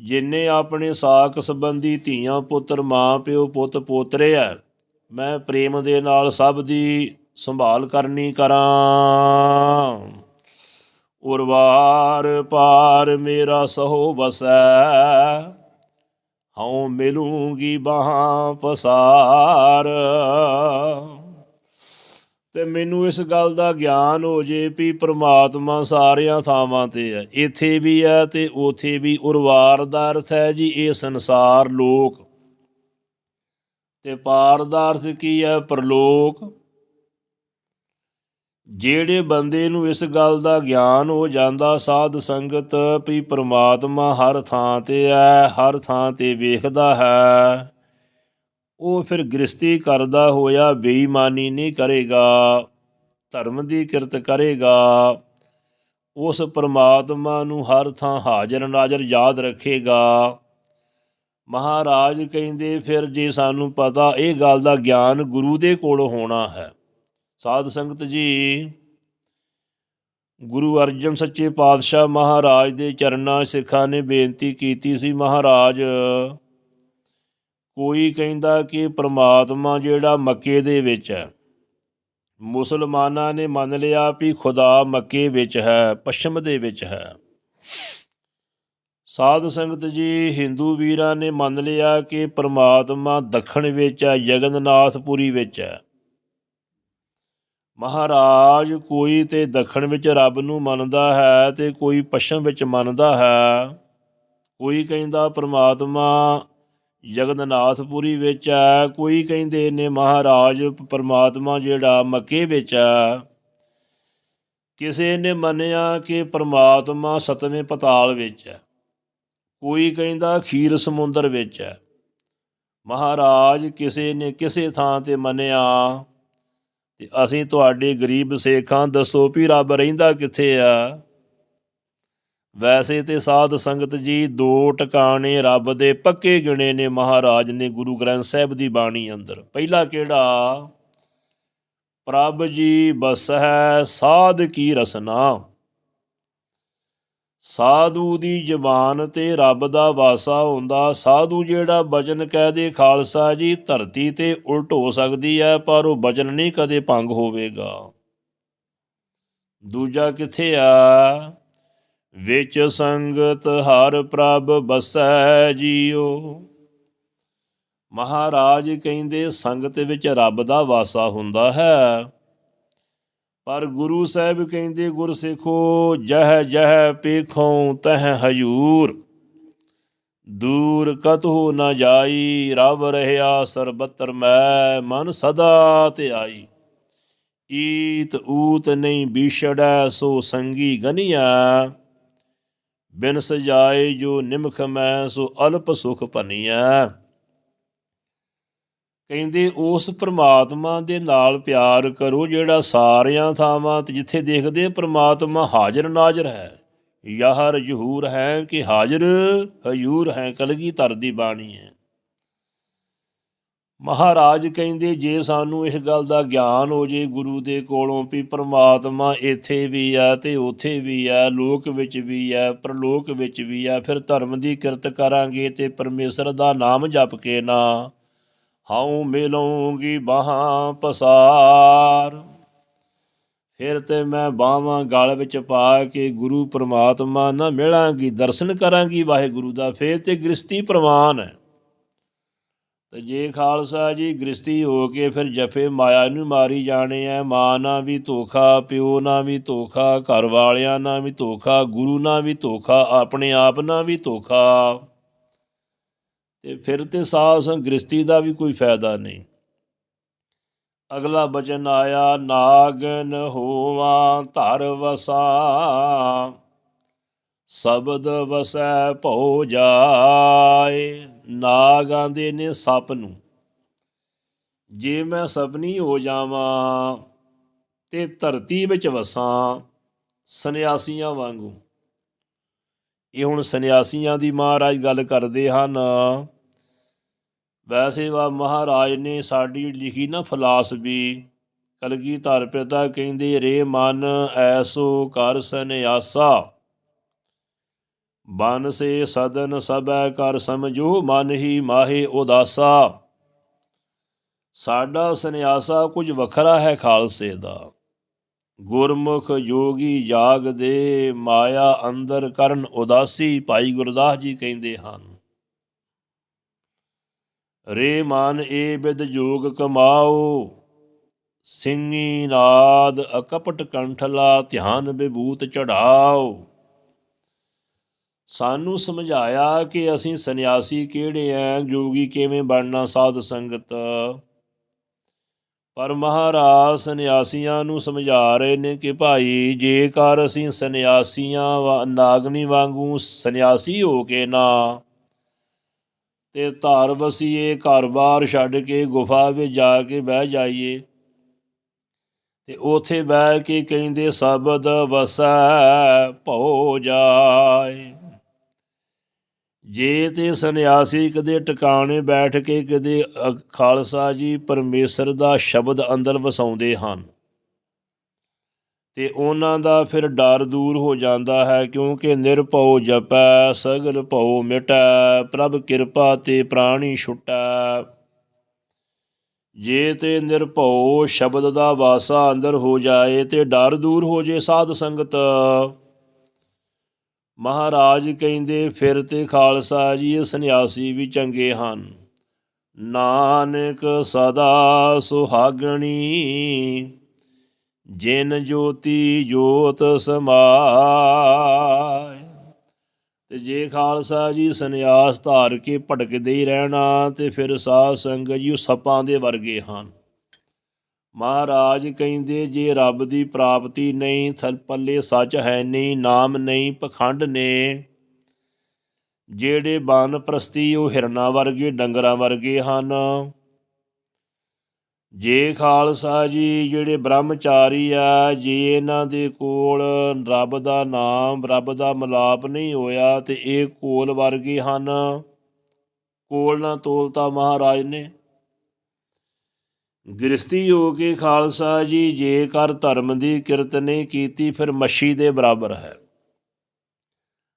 ਜਿੰਨੇ ਆਪਣੇ ਸਾਕ ਸੰਬੰਧੀ ਧੀਆਂ, ਪੁੱਤਰ, ਮਾਂ, ਪਿਓ, ਪੁੱਤ, ਪੋਤਰੇ ਆ, ਮੈਂ ਪ੍ਰੇਮ ਦੇ ਨਾਲ ਸਭ ਦੀ ਸੰਭਾਲ ਕਰਨੀ ਕਰਾਂ। ਉਰਵਾਰ ਪਾਰ ਮੇਰਾ ਸਹੋ ਵਸੈ, ਹਉ ਮਿਲੂੰਗੀ ਬਾਹਾਂ ਪਸਾਰ। ਤੇ ਮੈਨੂੰ ਇਸ ਗੱਲ ਦਾ ਗਿਆਨ ਹੋ ਜੇ ਵੀ ਪ੍ਰਮਾਤਮਾ ਸਾਰਿਆਂ ਥਾਵਾਂ ਤੇ ਹੈ। ਇੱਥੇ ਵੀ ਹੈ ਤੇ ਉਥੇ ਵੀ ਉਰਵਾਰ ਦਾ ਅਰਥ ਹੈ ਜੀ, ਇਹ ਸੰਸਾਰ ਲੋਕ। ਤੇ ਪਾਰ ਦਾ ਅਰਥ ਕੀ ਹੈ? ਪਰਲੋਕ। ਜਿਹੜੇ ਬੰਦੇ ਨੂੰ ਇਸ ਗੱਲ ਦਾ ਗਿਆਨ ਹੋ ਜਾਂਦਾ, ਸਾਧ ਸੰਗਤ ਵੀ ਪ੍ਰਮਾਤਮਾ ਹਰ ਥਾਂ ਤੇ ਹੈ, ਹਰ ਥਾਂ ਤੇ ਵੇਖਦਾ ਹੈ। ਉਹ ਫਿਰ ਗ੍ਰਸਤੀ ਕਰਦਾ ਹੋਇਆ ਬੇਈਮਾਨੀ ਨਹੀਂ ਕਰੇਗਾ, ਧਰਮ ਦੀ ਕਿਰਤ ਕਰੇਗਾ। ਉਸ ਪਰਮਾਤਮਾ ਨੂੰ ਹਰ ਥਾਂ ਹਾਜ਼ਰ ਨਾਜ਼ਰ ਯਾਦ ਰੱਖੇਗਾ। ਮਹਾਰਾਜ ਕਹਿੰਦੇ, ਫਿਰ ਜੇ ਸਾਨੂੰ ਪਤਾ ਇਹ ਗੱਲ ਦਾ ਗਿਆਨ ਗੁਰੂ ਦੇ ਕੋਲ ਹੋਣਾ ਹੈ। ਸਾਧ ਸੰਗਤ ਜੀ, ਗੁਰੂ ਅਰਜਨ ਸੱਚੇ ਪਾਤਸ਼ਾਹ ਮਹਾਰਾਜ ਦੇ ਚਰਨਾਂ ਸਿੱਖਾਂ ਨੇ ਬੇਨਤੀ ਕੀਤੀ ਸੀ, ਮਹਾਰਾਜ ਕੋਈ ਕਹਿੰਦਾ ਕਿ ਪ੍ਰਮਾਤਮਾ ਜਿਹੜਾ ਮੱਕੇ ਦੇ ਵਿੱਚ ਹੈ, ਮੁਸਲਮਾਨਾਂ ਨੇ ਮੰਨ ਲਿਆ ਵੀ ਖੁਦਾ ਮੱਕੇ ਵਿੱਚ ਹੈ, ਪੱਛਮ ਦੇ ਵਿੱਚ ਹੈ। ਸਾਧ ਸੰਗਤ ਜੀ, ਹਿੰਦੂ ਵੀਰਾਂ ਨੇ ਮੰਨ ਲਿਆ ਕਿ ਪ੍ਰਮਾਤਮਾ ਦੱਖਣ ਵਿੱਚ ਹੈ ਜਗਨਨਾਥਪੁਰੀ ਵਿੱਚ ਹੈ। ਮਹਾਰਾਜ ਕੋਈ ਤੇ ਦੱਖਣ ਵਿੱਚ ਰੱਬ ਨੂੰ ਮੰਨਦਾ ਹੈ ਤੇ ਕੋਈ ਪੱਛਮ ਵਿੱਚ ਮੰਨਦਾ ਹੈ। ਕੋਈ ਕਹਿੰਦਾ ਪ੍ਰਮਾਤਮਾ ਜਗਨਨਾਥਪੁਰੀ ਵਿੱਚ ਹੈ ਕੋਈ ਕਹਿੰਦੇ ਨੇ ਮਹਾਰਾਜ ਪਰਮਾਤਮਾ ਜਿਹੜਾ ਮੱਕੇ ਵਿੱਚ ਹੈ ਕਿਸੇ ਨੇ ਮੰਨਿਆ ਕਿ ਪਰਮਾਤਮਾ ਸਤਵੇਂ ਪਤਾਲ ਵਿੱਚ ਹੈ ਕੋਈ ਕਹਿੰਦਾ ਖੀਰ ਸਮੁੰਦਰ ਵਿੱਚ ਹੈ ਮਹਾਰਾਜ ਕਿਸੇ ਨੇ ਕਿਸੇ ਥਾਂ ਤੇ ਮੰਨਿਆ, ਤੇ ਅਸੀਂ ਤੁਹਾਡੇ ਗਰੀਬ ਸੇਖਾਂ ਦੱਸੋ ਵੀ ਰੱਬ ਰਹਿੰਦਾ ਕਿੱਥੇ ਆ? ਵੈਸੇ ਤੇ ਸਾਧ ਸੰਗਤ ਜੀ ਦੋ ਟਿਕਾਣੇ ਰੱਬ ਦੇ ਪੱਕੇ ਗਿਣੇ ਨੇ ਮਹਾਰਾਜ ਨੇ ਗੁਰੂ ਗ੍ਰੰਥ ਸਾਹਿਬ ਦੀ ਬਾਣੀ ਅੰਦਰ। ਪਹਿਲਾ ਕਿਹੜਾ? ਪ੍ਰਭ ਜੀ ਬਸ ਹੈ ਸਾਧ ਕੀ ਰਸਨਾ। ਸਾਧੂ ਦੀ ਜ਼ਬਾਨ ਤੇ ਰੱਬ ਦਾ ਵਾਸਾ ਹੁੰਦਾ। ਸਾਧੂ ਜਿਹੜਾ ਬਚਨ ਕਹਿ ਦੇ, ਖਾਲਸਾ ਜੀ, ਧਰਤੀ ਤੇ ਉਲਟ ਹੋ ਸਕਦੀ ਹੈ, ਪਰ ਉਹ ਬਚਨ ਨਹੀਂ ਕਦੇ ਭੰਗ ਹੋਵੇਗਾ। ਦੂਜਾ ਕਿੱਥੇ ਆ? ਵਿੱਚ ਸੰਗਤ ਹਰ ਪ੍ਰਭ ਬਸੈ ਜੀਓ। ਮਹਾਰਾਜ ਕਹਿੰਦੇ, ਸੰਗਤ ਵਿੱਚ ਰੱਬ ਦਾ ਵਾਸਾ ਹੁੰਦਾ ਹੈ। ਪਰ ਗੁਰੂ ਸਾਹਿਬ ਕਹਿੰਦੇ, ਗੁਰਸਿੱਖੋ, ਜਹ ਜਹ ਪੇਖੋਂ ਤਹ ਹਜੂਰ ਦੂਰ ਕਤਹੁ ਨ ਜਾਈ, ਰਵ ਰਹਿਆ ਸਰਬਤਰ ਮੈਂ, ਮਨ ਸਦਾ ਤੇ ਆਈ ਈਤ ਊਤ ਨਹੀਂ ਬਿਛੜੈ ਸੋ ਸੰਗੀ ਗਨੀਆ ਬਿਨ ਸਜਾਏ ਜੋ ਨਿਮਖ ਮੈਂ, ਸੋ ਅਲਪ ਸੁਖ ਭਨੀਐ। ਕਹਿੰਦੇ, ਉਸ ਪ੍ਰਮਾਤਮਾ ਦੇ ਨਾਲ ਪਿਆਰ ਕਰੋ ਜਿਹੜਾ ਸਾਰਿਆਂ ਥਾਵਾਂ ਤੇ ਜਿੱਥੇ ਦੇਖਦੇ ਪ੍ਰਮਾਤਮਾ ਹਾਜ਼ਰ ਨਾਜ਼ਰ ਹੈ। ਯਾਹਰ ਜਹੂਰ ਹੈ ਕਿ ਹਾਜ਼ਰ, ਹਯੂਰ ਹੈ, ਕਲਗੀ ਧਰ ਦੀ ਬਾਣੀ ਹੈ। ਮਹਾਰਾਜ ਕਹਿੰਦੇ, ਜੇ ਸਾਨੂੰ ਇਸ ਗੱਲ ਦਾ ਗਿਆਨ ਹੋ ਜੇ ਗੁਰੂ ਦੇ ਕੋਲੋਂ ਵੀ ਪ੍ਰਮਾਤਮਾ ਇੱਥੇ ਵੀ ਆ ਤੇ ਉੱਥੇ ਵੀ ਆ ਲੋਕ ਵਿੱਚ ਵੀ ਆ ਪ੍ਰਲੋਕ ਵਿੱਚ ਵੀ ਆ ਫਿਰ ਧਰਮ ਦੀ ਕਿਰਤ ਕਰਾਂਗੇ ਤੇ ਪਰਮੇਸ਼ਰ ਦਾ ਨਾਮ ਜਪ ਕੇ ਨਾ ਹਾਉ ਮਿਲੂੰਗੀ ਬਾਹਾਂ ਪਸਾਰ। ਫਿਰ ਤੇ ਮੈਂ ਬਾਹਾਂ ਗਲ ਵਿੱਚ ਪਾ ਕੇ ਗੁਰੂ ਪ੍ਰਮਾਤਮਾ ਨਾਲ ਮਿਲਾਂਗੀ, ਦਰਸ਼ਨ ਕਰਾਂਗੀ ਵਾਹਿਗੁਰੂ ਦਾ, ਫੇਰ ਤੇ ਗ੍ਰਸਤੀ ਪ੍ਰਵਾਨ ਹੈ। ਤੇ ਜੇ ਖਾਲਸਾ ਜੀ ਗ੍ਰਸਤੀ ਹੋ ਕੇ ਫਿਰ ਜਫੇ ਮਾਇਆ ਨੂੰ ਮਾਰੀ ਜਾਣੇ ਆ ਮਾਂ ਨਾਲ ਵੀ ਧੋਖਾ, ਪਿਓ ਨਾਲ ਵੀ ਧੋਖਾ, ਘਰ ਵਾਲਿਆਂ ਨਾਲ ਵੀ ਧੋਖਾ, ਗੁਰੂ ਨਾਲ ਵੀ ਧੋਖਾ, ਆਪਣੇ ਆਪ ਨਾਲ ਵੀ ਧੋਖਾ। ਤੇ ਫਿਰ ਤੇ ਸਾਧ ਗ੍ਰਸਤੀ ਦਾ ਵੀ ਕੋਈ ਫਾਇਦਾ ਨਹੀਂ। ਅਗਲਾ ਬਚਨ ਆਇਆ, ਨਾਗਨ ਹੋਵਾ, ਧਰ ਵਸਾ, ਸ਼ਬਦ ਵਸੈ ਭਉ ਜਾਏ। ਨਾਗ ਆਂਦੇ ਨੇ ਸੱਪ ਨੂੰ। ਜੇ ਮੈਂ ਸਭਨੀ ਹੋ ਜਾਵਾਂ ਤੇ ਧਰਤੀ ਵਿੱਚ ਵਸਾਂ ਸੰਨਿਆਸੀਆਂ ਵਾਂਗੂ। ਇਹ ਹੁਣ ਸੰਨਿਆਸੀਆਂ ਦੀ ਮਹਾਰਾਜ ਗੱਲ ਕਰਦੇ ਹਨ। ਵੈਸੇ ਵਾ ਮਹਾਰਾਜ ਨੇ ਸਾਡੀ ਲਿਖੀ ਨਾ ਫਲਾਸਫੀ, ਕਲਗੀਧਰ ਪਿਤਾ ਕਹਿੰਦੇ, ਰੇ ਮਨ ਐਸੋ ਕਰ ਸੰਨਿਆਸਾ। ਬਨ ਸੇ ਸਦਨ ਸਭੈ ਕਰ ਸਮਝੋ, ਮਨ ਹੀ ਮਾਹੇ ਉਦਾਸਾ। ਸਾਡਾ ਸੰਨਿਆਸਾ ਕੁਝ ਵੱਖਰਾ ਹੈ ਖਾਲਸੇ ਦਾ। ਗੁਰਮੁਖ ਯੋਗੀ ਜਾਗ ਦੇ, ਮਾਇਆ ਅੰਦਰ ਕਰਨ ਉਦਾਸੀ ਭਾਈ ਗੁਰਦਾਸ ਜੀ ਕਹਿੰਦੇ ਹਨ। ਰੇ ਮਨ ਏ ਬਿਦ ਜੋਗ ਕਮਾਓ ਸਿੰਘੀ ਨਾਦ ਅਕਪਟ ਕੰਠਲਾ ਧਿਆਨ ਬਿਭੂਤ ਚੜਾਓ। ਸਾਨੂੰ ਸਮਝਾਇਆ ਕਿ ਅਸੀਂ ਸੰਨਿਆਸੀ ਕਿਹੜੇ ਆਂ ਜੋਗੀ ਕਿਵੇਂ ਬਣਨਾ ਸਾਧ ਸੰਗਤ। ਪਰ ਮਹਾਰਾਜ ਸੰਨਿਆਸੀਆਂ ਨੂੰ ਸਮਝਾ ਰਹੇ ਨੇ ਕਿ ਭਾਈ, ਜੇਕਰ ਅਸੀਂ ਸੰਨਿਆਸੀਆਂ ਵਾ- ਨਾਗਨੀ ਵਾਂਗੂ ਸੰਨਿਆਸੀ ਹੋ ਕੇ ਨਾ ਤੇ ਧਾਰ ਵਸੀਏ ਘਰ-ਬਾਰ ਛੱਡ ਕੇ ਗੁਫਾ ਵਿੱਚ ਜਾ ਕੇ ਬਹਿ ਜਾਈਏ ਤੇ ਉਥੇ ਬਹਿ ਕੇ ਕਹਿੰਦੇ, ਸ਼ਬਦ ਵਸੈ ਭਉ ਜਾਏ। ਜੇ ਤੇ ਸੰਨਿਆਸੀ ਕਦੇ ਟਿਕਾਣੇ ਬੈਠ ਕੇ ਕਦੇ ਅ- ਖਾਲਸਾ ਜੀ ਪਰਮੇਸ਼ਰ ਦਾ ਸ਼ਬਦ ਅੰਦਰ ਵਸਾਉਂਦੇ ਹਨ। ਤੇ ਉਹਨਾਂ ਦਾ ਫਿਰ ਡਰ ਦੂਰ ਹੋ ਜਾਂਦਾ ਹੈ, ਕਿਉਂਕਿ ਨਿਰਭਉ ਜਪੈ, ਸਗਲ ਭਉ ਮਿਟੈ, ਪ੍ਰਭ ਕਿਰਪਾ ਤੇ ਪ੍ਰਾਣੀ ਛੁਟੈ। ਜੇ ਤੇ ਨਿਰਭਉ ਸ਼ਬਦ ਦਾ ਵਾਸਾ ਅੰਦਰ ਹੋ ਜਾਏ ਤੇ ਡਰ ਦੂਰ ਹੋ ਜੇ ਸਾਧ ਸੰਗਤ। ਮਹਾਰਾਜ ਕਹਿੰਦੇ, ਫਿਰ ਤੇ ਖਾਲਸਾ ਜੀ ਸੰਨਿਆਸੀ ਵੀ ਚੰਗੇ ਹਨ। ਨਾਨਕ ਸਦਾ ਸੁਹਾਗਣੀ। ਜਿਨ ਜੋਤੀ ਜੋਤ ਸਮਾਏ। ਤੇ ਜੇ ਖਾਲਸਾ ਜੀ ਸੰਨਿਆਸ ਧਾਰ ਕੇ ਭਟਕਦੇ ਹੀ ਰਹਿਣਾ, ਤੇ ਫਿਰ ਸਾਧ ਸੰਗਤ ਜੀ ਉਹ ਸੱਪਾਂ ਦੇ ਵਰਗੇ ਹਨ। ਮਹਾਰਾਜ ਕਹਿੰਦੇ, ਜੇ ਰੱਬ ਦੀ ਪ੍ਰਾਪਤੀ ਨਹੀਂ ਥਲ ਪੱਲੇ ਸੱਚ ਹੈ ਨਹੀਂ, ਨਾਮ ਨਹੀਂ ਪਖੰਡ ਨੇ। ਜਿਹੜੇ ਬਨ ਪ੍ਰਸਤੀ, ਉਹ ਹਿਰਨਾ ਵਰਗੇ, ਡੰਗਰਾਂ ਵਰਗੇ ਹਨ। ਜੇ ਖਾਲਸਾ ਜੀ, ਜਿਹੜੇ ਬ੍ਰਹਮਚਾਰੀ ਆ, ਜੇ ਇਹਨਾਂ ਦੇ ਕੋਲ ਰੱਬ ਦਾ ਨਾਮ, ਰੱਬ ਦਾ ਮਲਾਪ ਨਹੀਂ ਹੋਇਆ, ਤੇ ਇਹ ਕੋਲ ਵਰਗੇ ਹਨ। ਕੋਲ ਨਾ ਤੋਲਤਾ ਮਹਾਰਾਜ ਨੇ। ਗ੍ਰਸਤੀ ਹੋ ਕੇ ਖਾਲਸਾ ਜੀ, ਜੇਕਰ ਧਰਮ ਦੀ ਕਿਰਤ ਨਹੀਂ ਕੀਤੀ, ਫਿਰ ਮੱਛੀ ਦੇ ਬਰਾਬਰ ਹੈ।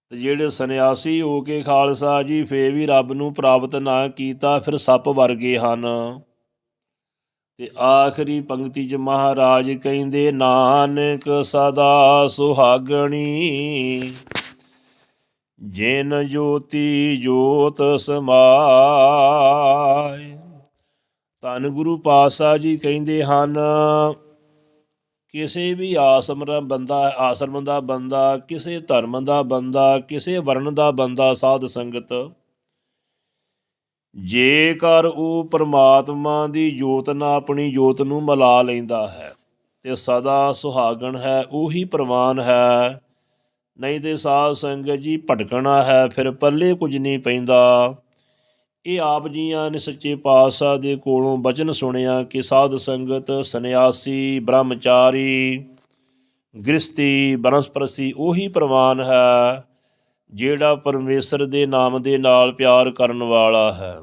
ਤੇ ਜਿਹੜੇ ਸੰਨਿਆਸੀ ਹੋ ਕੇ ਖਾਲਸਾ ਜੀ ਫੇ ਵੀ ਰੱਬ ਨੂੰ ਪ੍ਰਾਪਤ ਨਾ ਕੀਤਾ, ਫਿਰ ਸੱਪ ਵਰਗੇ ਹਨ। ਤੇ ਆਖਰੀ ਪੰਕਤੀ 'ਚ ਮਹਾਰਾਜ ਕਹਿੰਦੇ, ਨਾਨਕ ਸਦਾ ਸੁਹਾਗਣੀ। ਜਿਨ ਜੋਤੀ ਜੋਤ ਸਮਾਏ। ਧੰਨ ਗੁਰੂ ਪਾਤਸ਼ਾਹ ਜੀ ਕਹਿੰਦੇ ਹਨ, ਕਿਸੇ ਵੀ ਆਸਮ ਦਾ ਬੰਦਾ, ਆਸਰਮ ਦਾ ਬੰਦਾ, ਕਿਸੇ ਧਰਮ ਦਾ ਬੰਦਾ, ਕਿਸੇ ਵਰਣ ਦਾ ਬੰਦਾ, ਸਾਧ ਸੰਗਤ, ਜੇਕਰ ਉਹ ਪ੍ਰਮਾਤਮਾ ਦੀ ਜੋਤ ਨਾਲ ਆਪਣੀ ਜੋਤ ਨੂੰ ਮਿਲਾ ਲੈਂਦਾ ਹੈ, ਤੇ ਸਦਾ ਸੁਹਾਗਣ ਹੈ, ਉਹੀ ਪ੍ਰਵਾਨ ਹੈ, ਨਹੀਂ ਤੇ ਸਾਧ ਸੰਗਤ ਜੀ ਭਟਕਣਾ ਹੈ, ਫਿਰ ਪੱਲੇ ਕੁਝ ਨਹੀਂ ਪੈਂਦਾ। ਇਹ ਆਪ ਜੀਆਂ ਨੇ ਸੱਚੇ ਪਾਤਸ਼ਾਹ ਦੇ ਕੋਲੋਂ ਬਚਨ ਸੁਣਿਆ ਕਿ ਸਾਧ ਸੰਗਤ, ਸੰਨਿਆਸੀ, ਬ੍ਰਹਮਚਾਰੀ ਗ੍ਰਸਤੀ ਬਨਸਪਰਸੀ ਉਹੀ ਪ੍ਰਵਾਨ ਹੈ ਜਿਹੜਾ ਪਰਮੇਸ਼ਰ ਦੇ ਨਾਮ ਦੇ ਨਾਲ ਪਿਆਰ ਕਰਨ ਵਾਲਾ ਹੈ।